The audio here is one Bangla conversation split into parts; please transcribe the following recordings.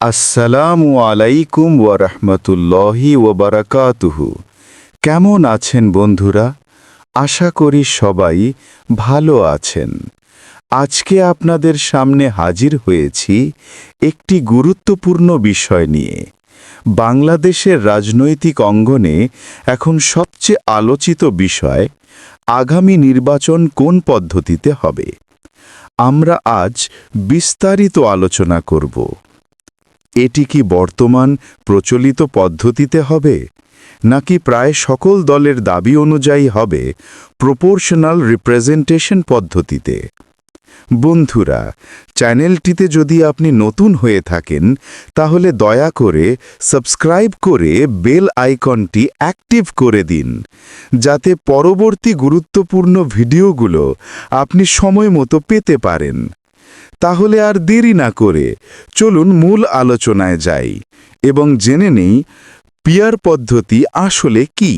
আসসালামু আলাইকুম ওয়ারহমতুল্লাহি ওবরাকাতুহু কেমন আছেন বন্ধুরা? আশা করি সবাই ভালো আছেন। আজকে আপনাদের সামনে হাজির হয়েছি একটি গুরুত্বপূর্ণ বিষয় নিয়ে। বাংলাদেশের রাজনৈতিক অঙ্গনে এখন সবচেয়ে আলোচিত বিষয়, আগামী নির্বাচন কোন পদ্ধতিতে হবে? আমরা আজ বিস্তারিত আলোচনা করব। এটি কি বর্তমান প্রচলিত পদ্ধতিতে হবে? নাকি প্রায় সকল দলের দাবি অনুযায়ী হবে প্রপোর্শনাল রিপ্রেজেন্টেশন পদ্ধতিতে? বন্ধুরা, চ্যানেলটিতে যদি আপনি নতুন হয়ে থাকেন, তাহলে দয়া করে সাবস্ক্রাইব করে বেল আইকনটি অ্যাক্টিভ করে দিন, যাতে পরবর্তী গুরুত্বপূর্ণ ভিডিওগুলো আপনি সময় মতো পেতে পারেন। তাহলে আর দেরি না করে চলুন মূল আলোচনায় যাই এবং জেনে নেই পিয়ার পদ্ধতি আসলে কি।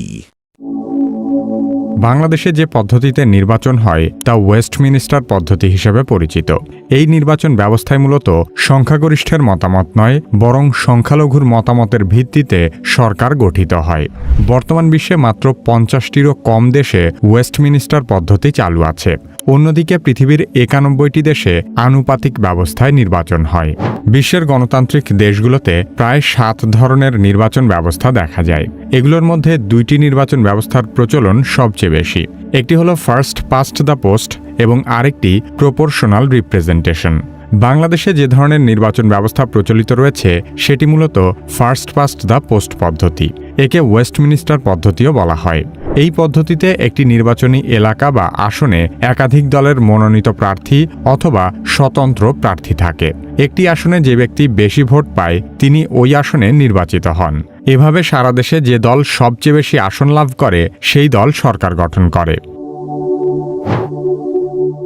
বাংলাদেশে যে পদ্ধতিতে নির্বাচন হয়, তা ওয়েস্টমিনিস্টার পদ্ধতি হিসেবে পরিচিত। এই নির্বাচন ব্যবস্থায় মূলত সংখ্যাগরিষ্ঠের মতামত নয়, বরং সংখ্যালঘুর মতামতের ভিত্তিতে সরকার গঠিত হয়। বর্তমান বিশ্বে মাত্র পঞ্চাশটিরও কম দেশে ওয়েস্টমিনিস্টার পদ্ধতি চালু আছে। অন্যদিকে পৃথিবীর একানব্বইটি দেশে আনুপাতিক ব্যবস্থায় নির্বাচন হয়। বিশ্বের গণতান্ত্রিক দেশগুলোতে প্রায় সাত ধরনের নির্বাচন ব্যবস্থা দেখা যায়। এগুলোর মধ্যে দুইটি নির্বাচন ব্যবস্থার প্রচলন সবচেয়ে বেশি। একটি হলো ফার্স্ট পাস্ট দ্য পোস্ট এবং আরেকটি প্রপোর্শনাল রিপ্রেজেন্টেশন বাংলাদেশে যে ধরনের নির্বাচন ব্যবস্থা প্রচলিত রয়েছে, সেটি মূলত ফার্স্ট পাস্ট দ্য পোস্ট পদ্ধতি, একে ওয়েস্টমিনিস্টার পদ্ধতিও বলা হয়। এই পদ্ধতিতে একটি নির্বাচনী এলাকা বা আসনে একাধিক দলের মনোনীত প্রার্থী অথবা স্বতন্ত্র প্রার্থী থাকে। একটি আসনে যে ব্যক্তি বেশি ভোট পায়, তিনি ওই আসনে নির্বাচিত হন। এভাবে সারা দেশে যে দল সবচেয়ে বেশি আসন লাভ করে, সেই দল সরকার গঠন করে।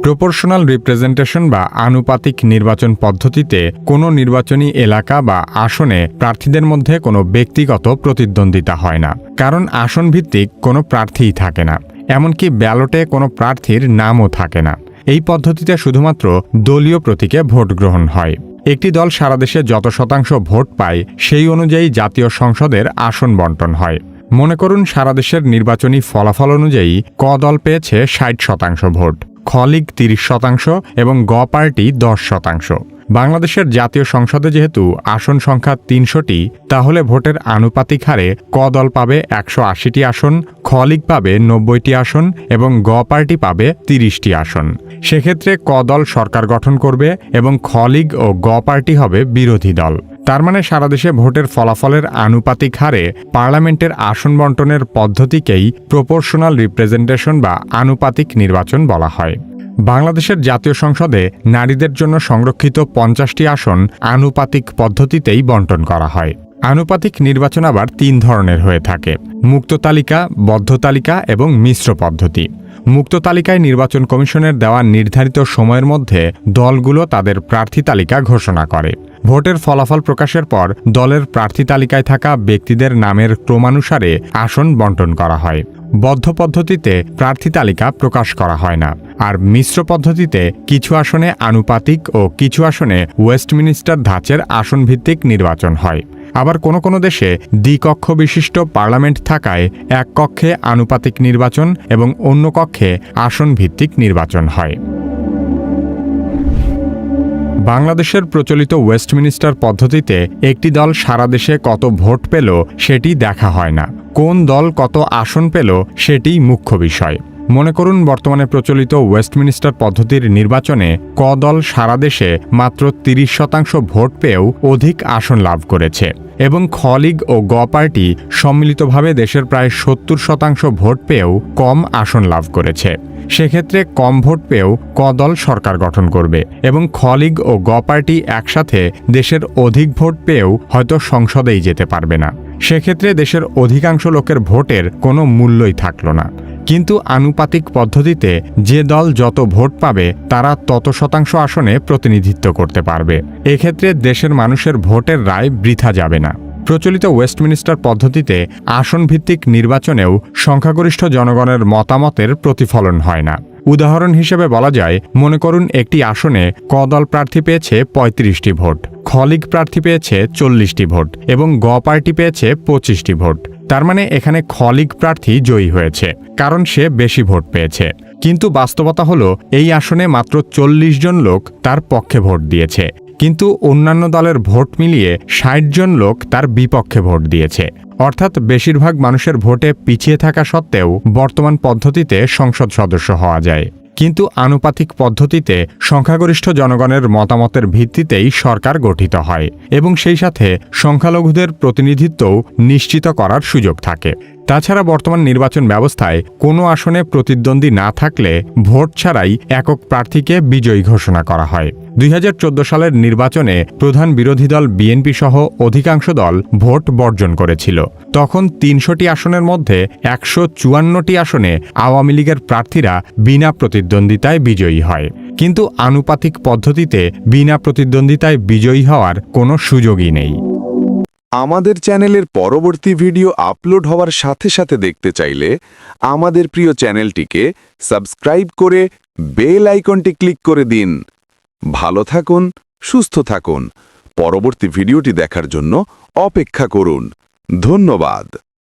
প্রপোর্শনাল রিপ্রেজেন্টেশন বা আনুপাতিক নির্বাচন পদ্ধতিতে কোনো নির্বাচনী এলাকা বা আসনে প্রার্থীদের মধ্যে কোনো ব্যক্তিগত প্রতিদ্বন্দ্বিতা হয় না, কারণ আসন ভিত্তিক কোনো প্রার্থীই থাকে না, এমনকি ব্যালটে কোনো প্রার্থীর নামও থাকে না। এই পদ্ধতিতে শুধুমাত্র দলীয় প্রতীকে ভোট গ্রহণ হয়। একটি দল সারা দেশে যত শতাংশ ভোট পায়, সেই অনুযায়ী জাতীয় সংসদের আসন বন্টন হয়। মনে করুন সারা দেশের নির্বাচনী ফলাফল অনুযায়ী ক দল পেয়েছে ষাট শতাংশ ভোট খলিগ তিরিশ শতাংশ এবং গ পার্টি দশ শতাংশ। বাংলাদেশের জাতীয় সংসদে যেহেতু আসন সংখ্যা তিনশোটি, তাহলে ভোটের আনুপাতিক হারে ক দল পাবে একশো আশিটি আসন খলিগ পাবে নব্বইটি আসন এবং গ পার্টি পাবে তিরিশটি আসন। সেক্ষেত্রে ক দল সরকার গঠন করবে এবং খলিগ ও গ পার্টি হবে বিরোধী দল। তার মানে সারা দেশে ভোটের ফলাফলের আনুপাতিক হারে পার্লামেন্টের আসন বন্টনের পদ্ধতিকেই প্রপোর্শনাল রিপ্রেজেন্টেশন বা আনুপাতিক নির্বাচন বলা হয়। বাংলাদেশের জাতীয় সংসদে নারীদের জন্য সংরক্ষিত পঞ্চাশটি আসন আনুপাতিক পদ্ধতিতেই বন্টন করা হয়। আনুপাতিক নির্বাচন আবার তিন ধরনের হয়ে থাকে। মুক্ত তালিকা, বদ্ধ তালিকা এবং মিশ্র পদ্ধতি। মুক্ত তালিকায় নির্বাচন কমিশনের দেওয়া নির্ধারিত সময়ের মধ্যে দলগুলো তাদের প্রার্থী তালিকা ঘোষণা করে। ভোটের ফলাফল প্রকাশের পর দলের প্রার্থী তালিকায় থাকা ব্যক্তিদের নামের ক্রমানুসারে আসন বন্টন করা হয়। বদ্ধ পদ্ধতিতে প্রার্থী তালিকা প্রকাশ করা হয় না। আর মিশ্র পদ্ধতিতে কিছু আসনে আনুপাতিক ও কিছু আসনে ওয়েস্টমিনিস্টার ধাঁচের আসন ভিত্তিক নির্বাচন হয়। আবার কোনো কোনো দেশে দ্বিকক্ষ বিশিষ্ট পার্লামেন্ট থাকায় এক কক্ষে আনুপাতিক নির্বাচন এবং অন্য কক্ষে আসন ভিত্তিক নির্বাচন হয়। বাংলাদেশের প্রচলিত ওয়েস্টমিনিস্টার পদ্ধতিতে একটি দল সারা দেশে কত ভোট পেল সেটি দেখা হয় না। কোন দল কত আসন পেল সেটিই মুখ্য বিষয়। মনে করুন বর্তমানে প্রচলিত ওয়েস্টমিনিস্টার পদ্ধতির নির্বাচনে ক দল সারা দেশে মাত্র তিরিশ শতাংশ ভোট পেয়েও অধিক আসন লাভ করেছে এবং খলিগ ও গ পার্টি সম্মিলিতভাবে দেশের প্রায় সত্তর শতাংশ ভোট পেয়েও কম আসন লাভ করেছে। সেক্ষেত্রে কম ভোট পেয়েও ক দল সরকার গঠন করবে এবং খলিগ ও গ পার্টি একসাথে দেশের অধিক ভোট পেয়েও হয়তো সংসদেই যেতে পারবে না। সেক্ষেত্রে দেশের অধিকাংশ লোকের ভোটের কোনো মূল্যই থাকল না। কিন্তু আনুপাতিক পদ্ধতিতে যে দল যত ভোট পাবে, তারা তত শতাংশ আসনে প্রতিনিধিত্ব করতে পারবে। এক্ষেত্রে দেশের মানুষের ভোটের রায় বৃথা যাবে না। প্রচলিত ওয়েস্টমিনিস্টার পদ্ধতিতে আসন ভিত্তিক নির্বাচনেও সংখ্যাগরিষ্ঠ জনগণের মতামতের প্রতিফলন হয় না। উদাহরণ হিসেবে বলা যায়, মনে করুন একটি আসনে কদল দল প্রার্থী পেয়েছে পঁয়ত্রিশটি ভোট, খলিগ প্রার্থী পেয়েছে চল্লিশটি ভোট এবং গ পার্টি পেয়েছে পঁচিশটি ভোট। তার মানে এখানে খলিগ প্রার্থী জয়ী হয়েছে, কারণ সে বেশি ভোট পেয়েছে। কিন্তু বাস্তবতা হলো, এই আসনে মাত্র চল্লিশ জন লোক তার পক্ষে ভোট দিয়েছে। কিন্তু অন্যান্য দলের ভোট মিলিয়ে ষাট জন লোক তার বিপক্ষে ভোট দিয়েছে। অর্থাৎ বেশিরভাগ মানুষের ভোটে পিছিয়ে থাকা সত্ত্বেও বর্তমান পদ্ধতিতে সংসদ সদস্য হওয়া যায়। কিন্তু আনুপাতিক পদ্ধতিতে সংখ্যাগরিষ্ঠ জনগণের মতামতের ভিত্তিতেই সরকার গঠিত হয় এবং সেই সাথে সংখ্যালঘুদের প্রতিনিধিত্বও নিশ্চিত করার সুযোগ থাকে। তাছাড়া বর্তমান নির্বাচন ব্যবস্থায় কোনো আসনে প্রতিদ্বন্দ্বী না থাকলে ভোট ছাড়াই একক প্রার্থীকে বিজয়ী ঘোষণা করা হয়। দুই হাজার চোদ্দ সালের নির্বাচনে প্রধান বিরোধী দল বিএনপি সহ অধিকাংশ দল ভোট বর্জন করেছিল। তখন তিনশোটি আসনের মধ্যে একশো চুয়ান্নটি আসনে আওয়ামী লীগের প্রার্থীরা বিনা প্রতিদ্বন্দ্বিতায় বিজয়ী হয়। কিন্তু আনুপাতিক পদ্ধতিতে বিনা প্রতিদ্বন্দ্বিতায় বিজয়ী হওয়ার কোনো সুযোগই নেই। আমাদের চ্যানেলের পরবর্তী ভিডিও আপলোড হওয়ার সাথে সাথে দেখতে চাইলে আমাদের প্রিয় চ্যানেলটিকে সাবস্ক্রাইব করে বেল আইকনটি ক্লিক করে দিন। ভালো থাকুন সুস্থ থাকুন। পরবর্তী ভিডিওটি দেখার জন্য অপেক্ষা করুন। ধন্যবাদ।